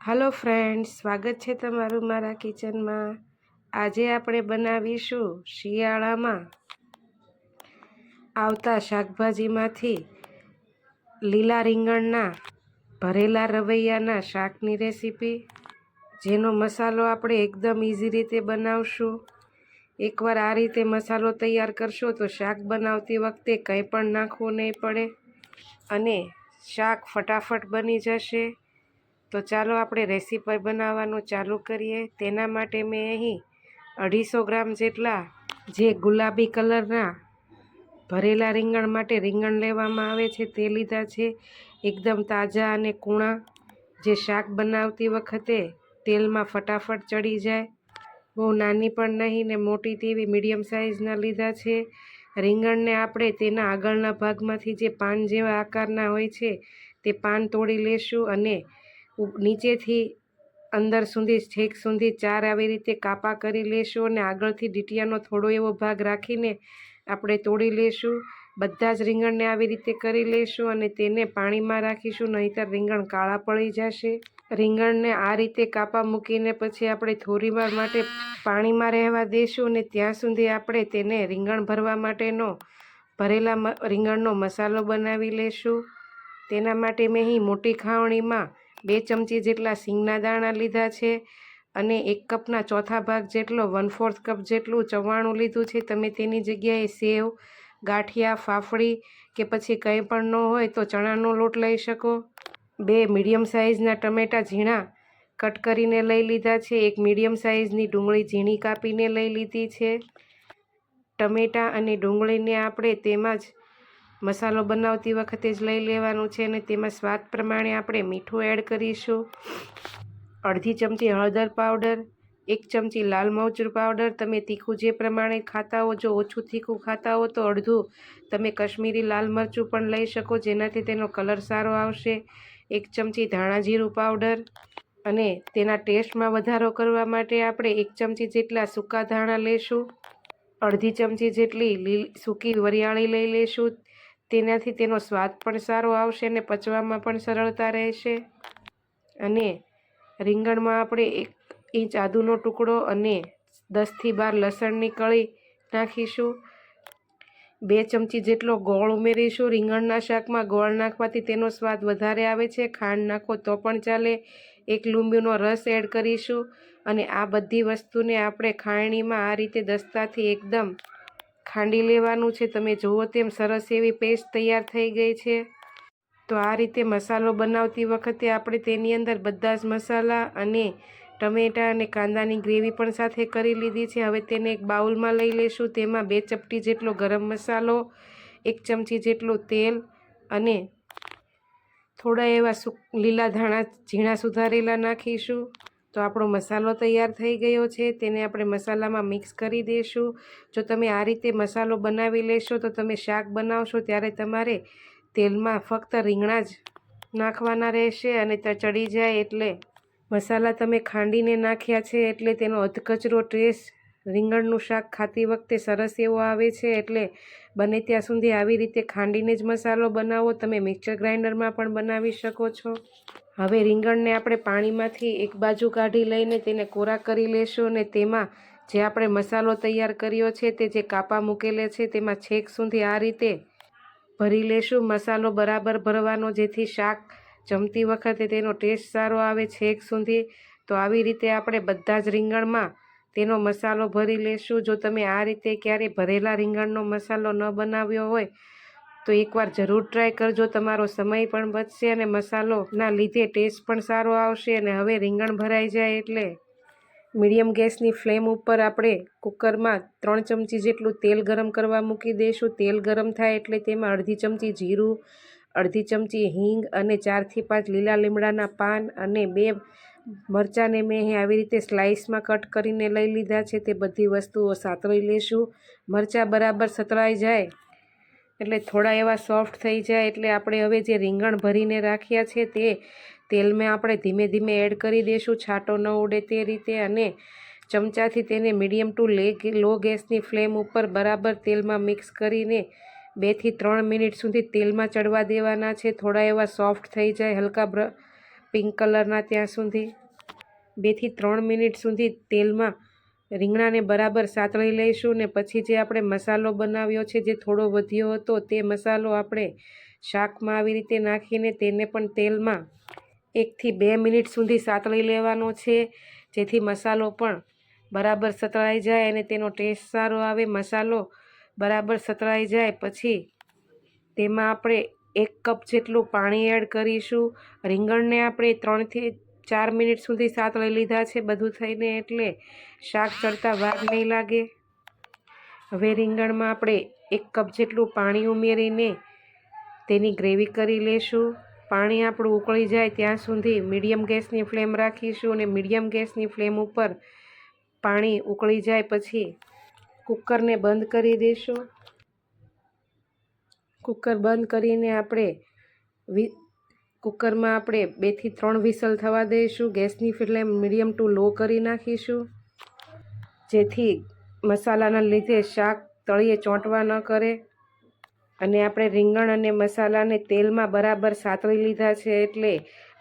Hello friends, સ્વાગત છે તમારું મારા કિચનમાં. આજે આપણે બનાવીશું શિયાળામાં આવતા શાકભાજીમાંથી લીલા રીંગણના ભરેલા રવૈયાના શાકની રેસીપી, જેનો મસાલો આપણે એકદમ ઇઝી રીતે બનાવશું. એકવાર આ રીતે મસાલો તૈયાર કરશો તો શાક બનાવતી વખતે કંઈ પણ નાખવું નહીં પડે અને શાક ફટાફટ બની જશે. તો ચાલો આપણે રેસીપી બનાવવાનું ચાલુ કરીએ. તેના માટે મેં અહીં અઢીસો ગ્રામ જેટલા જે ગુલાબી કલરના ભરેલા રીંગણ માટે રીંગણ લેવામાં આવે છે તે લીધા છે. એકદમ તાજા અને કૂણા જે શાક બનાવતી વખતે તેલમાં ફટાફટ ચડી જાય. બહુ નાની પણ નહીં ને મોટી તેવી મીડિયમ સાઇઝના લીધા છે. રીંગણને આપણે તેના આગળના ભાગમાંથી જે પાન જેવા આકારના હોય છે તે પાન તોડી લેશું અને નીચેથી અંદર સુધી, છેક સુધી ચાર આવી રીતે કાપા કરી લેશું અને આગળથી ડીટિયાનો થોડો એવો ભાગ રાખીને આપણે તોડી લેશું. બધા જ રીંગણને આવી રીતે કરી લેશું અને તેને પાણીમાં રાખીશું, નહીંતર રીંગણ કાળા પડી જશે. રીંગણને આ રીતે કાપા મૂકીને પછી આપણે થોડીવાર માટે પાણીમાં રહેવા દઈશું અને ત્યાં સુધી આપણે તેને રીંગણ ભરવા માટેનો ભરેલા રીંગણનો મસાલો બનાવી લેશું. તેના માટે મેં અહીં મોટી ખાવણીમાં બે ચમચી જેટલા સિંગના દાણા લીધા છે અને એક કપના ચોથા ભાગ જેટલો વન ફોર્થ કપ જેટલું ચવાણું લીધું છે. તમે તેની જગ્યાએ સેવ, ગાંઠિયા, ફાફડી કે પછી કંઈ પણ ન હોય તો ચણાનો લોટ લઈ શકો. બે મીડિયમ સાઇઝના ટમેટાં ઝીણા કટ કરીને લઈ લીધા છે. એક મીડિયમ સાઇઝની ડુંગળી ઝીણી કાપીને લઈ લીધી છે. ટમેટાં અને ડુંગળીને આપણે તેમાં જ મસાલો બનાવતી વખતે જ લઈ લેવાનું છે અને તેમાં સ્વાદ પ્રમાણે આપણે મીઠું એડ કરીશું. અડધી ચમચી હળદર પાવડર, એક ચમચી લાલ મરચું પાવડર. તમે તીખું જે પ્રમાણે ખાતા હો, જો ઓછું તીખું ખાતા હો, તો અડધું. તમે કશ્મીરી લાલ મરચું પણ લઈ શકો, જેનાથી તેનો કલર સારો આવશે. એક ચમચી ધાણા જીરું પાવડર અને તેના ટેસ્ટમાં વધારો કરવા માટે આપણે એક ચમચી જેટલા સૂકા ધાણા લેશું. અડધી ચમચી જેટલી લીલ, સૂકી વરિયાળી લઈ લેશું. તેનાથી તેનો સ્વાદ પણ સારો આવશે અને પચવામાં પણ સરળતા રહેશે. અને રીંગણમાં આપણે એક ઇંચ આદુનો ટુકડો અને દસથી બાર લસણની કળી નાખીશું. બે ચમચી જેટલો ગોળ ઉમેરીશું. રીંગણના શાકમાં ગોળ નાખવાથી તેનો સ્વાદ વધારે આવે છે. ખાંડ નાખો તો પણ ચાલે. એક લીંબુનો રસ એડ કરીશું. અને આ બધી વસ્તુને આપણે ખાયણીમાં આ રીતે દસ્તાથી એકદમ ખાંડી લેવાનું છે. તમે જુઓ તેમ સરસ એવી પેસ્ટ તૈયાર થઈ ગઈ છે. તો આ રીતે મસાલો બનાવતી વખતે આપણે તેની અંદર બધા જ મસાલા અને ટમેટાં અને કાંદાની ગ્રેવી પણ સાથે કરી લીધી છે. હવે તેને એક બાઉલમાં લઈ લઈશું તેમાં બે ચપટી જેટલો ગરમ મસાલો, એક ચમચી જેટલું તેલ અને થોડા એવા લીલા ધાણા, ઝીણા સુધારેલા નાખીશું. તો આપણો મસાલો તૈયાર થઈ ગયો છે, તેને આપણે મસાલામાં મિક્સ કરી દઈશું જો તમે આ રીતે મસાલો બનાવી લેશો, તો તમે શાક બનાવશો, ત્યારે તમારે તેલમાં ફક્ત રીંગણા જ નાખવાના રહેશે અને ચડી જાય એટલે મસાલા તમે ખાંડીને નાખ્યા છે એટલે તેનો અધકચરો ટેસ્ટ રીંગણનું શાક ખાતી વખતે સરસ એવો આવે છે એટલે બને ત્યાં સુધી આવી રીતે ખાંડીને જ મસાલો બનાવો. તમે મિક્સર ગ્રાઇન્ડરમાં પણ બનાવી શકો છો. હવે રીંગણને આપણે પાણીમાંથી એક બાજુ કાઢી લઈને તેને કોરા કરી લેશું અને તેમાં જે આપણે મસાલો તૈયાર કર્યો છે તે જે કાપા મૂકેલે છે તેમાં છેક સુધી આ રીતે ભરી લેશું. મસાલો બરાબર ભરવાનો, જેથી શાક જમતી વખતે તેનો ટેસ્ટ સારો આવે છેક સુધી. તો આવી રીતે આપણે બધા જ રીંગણમાં તેનો મસાલો ભરી લેશું. જો તમે આ રીતે ક્યારેય ભરેલા રીંગણનો મસાલો ન બનાવ્યો હોય તો એકવાર જરૂર ટ્રાય કરજો, તમારો સમય પણ બચશે અને મસાલોના લીધે ટેસ્ટ પણ સારો આવશે અને હવે રીંગણ ભરાઈ જાય એટલે મીડિયમ ગેસની ફ્લેમ ઉપર આપણે કુકરમાં ત્રણ ચમચી જેટલું તેલ ગરમ કરવા મૂકી દઈશું. તેલ ગરમ થાય એટલે તેમાં અડધી ચમચી જીરું, અડધી ચમચી હિંગ અને ચારથી પાંચ લીલા લીમડાના પાન અને બે મરચાંને મેં આવી રીતે સ્લાઇસમાં કટ કરીને લઈ લીધા છે. તે બધી વસ્તુઓ સાતળી લેશું. મરચાં બરાબર સતળાઈ જાય એટલે થોડા એવા સોફ્ટ થઈ જાય એટલે આપણે હવે જે રીંગણ ભરીને રાખ્યા છે તે તેલમાં આપણે ધીમે ધીમે એડ કરી દઈશું. છાંટો ન ઉડે તે રીતે અને ચમચાથી તેને મીડિયમ ટુ લે ગેસની ફ્લેમ ઉપર બરાબર તેલમાં મિક્સ કરીને બેથી ત્રણ મિનિટ સુધી તેલમાં ચડવા દેવાના છે. થોડા એવા સોફ્ટ થઈ જાય હલકા પિંક કલરના ત્યાં સુધી. બેથી ત્રણ મિનિટ સુધી તેલમાં રીંગણાને બરાબર સાતળી લઈશું ને પછી જે આપણે મસાલો બનાવ્યો છે, જે થોડો વધ્યો હતો, તે મસાલો આપણે શાકમાં આવી રીતે નાખીને તેને પણ તેલમાં એકથી બે મિનિટ સુધી સાતળી લેવાનો છે, જેથી મસાલો પણ બરાબર સતળાઈ જાય અને તેનો ટેસ્ટ સારો આવે. મસાલો બરાબર સતળાઈ જાય પછી તેમાં આપણે એક કપ જેટલું પાણી એડ કરીશું. રીંગણને આપણે ત્રણથી ચાર મિનિટ સુધી સાત લઈ લીધા છે બધું થઈને એટલે શાક ચડતા વાર નહીં લાગે. હવે રીંગણમાં આપણે એક કપ જેટલું પાણી ઉમેરીને તેની ગ્રેવી કરી લેશું. પાણી આપણું ઉકળી જાય ત્યાં સુધી મીડિયમ ગેસની ફ્લેમ રાખીશું અને મીડિયમ ગેસની ફ્લેમ ઉપર પાણી ઉકળી જાય પછી કુકરને બંધ કરી દઈશું કુકર બંધ કરીને આપણે વી કુકરમાં આપણે બેથી ત્રણ વિસલ થવા દઈશું, ગેસની ફ્લેમ મીડિયમ ટુ લો કરી નાખીશું. જેથી મસાલાના લીધે શાક તળીએ ચોંટવા ન કરે. અને આપણે રીંગણ અને મસાલાને તેલમાં બરાબર સાતળી લીધા છે એટલે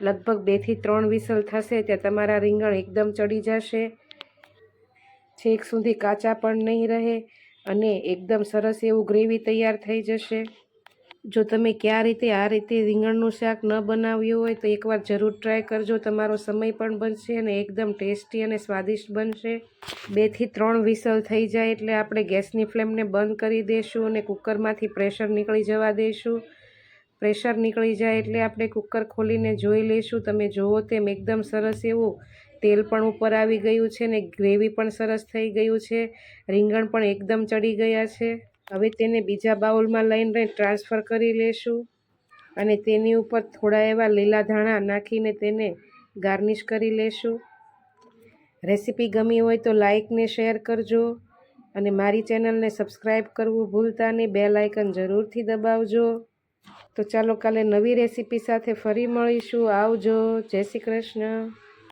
લગભગ બેથી ત્રણ વિસલ થશે ત્યાં તમારા રીંગણ એકદમ ચડી જશે. છેક સુધી કાચા પણ નહીં રહે અને એકદમ સરસ એવું ગ્રેવી તૈયાર થઈ જશે. જો તમે ક્યાં રીતે આ રીતે રીંગણનું શાક ન બનાવ્યું હોય તો એકવાર જરૂર ટ્રાય કરજો. તમારો સમય પણ બનશે અને એકદમ ટેસ્ટી અને સ્વાદિષ્ટ બનશે. બેથી ત્રણ વિસલ થઈ જાય એટલે આપણે ગેસની ફ્લેમને બંધ કરી દઈશું અને કુકરમાંથી પ્રેશર નીકળી જવા દઈશું પ્રેશર નીકળી જાય એટલે આપણે કુકર ખોલીને જોઈ લઈશું. તમે જુઓ તેમ એકદમ સરસ એવું તેલ પણ ઉપર આવી ગયું છે ને ગ્રેવી પણ સરસ થઈ ગયું છે. રીંગણ પણ એકદમ ચડી ગયા છે. હવે તેને બીજા બાઉલમાં લઈને ટ્રાન્સફર કરી લેશું અને તેની ઉપર થોડા એવા લીલા ધાણા નાખીને તેને ગાર્નિશ કરી લેશું. રેસીપી ગમી હોય તો લાઇકને શેર કરજો અને મારી ચેનલને સબસ્ક્રાઈબ કરવું ભૂલતા નહીં. બે લાઇકન જરૂરથી દબાવજો. તો ચાલો કાલે નવી રેસીપી સાથે ફરી મળીશું. આવજો. જય શ્રી કૃષ્ણ.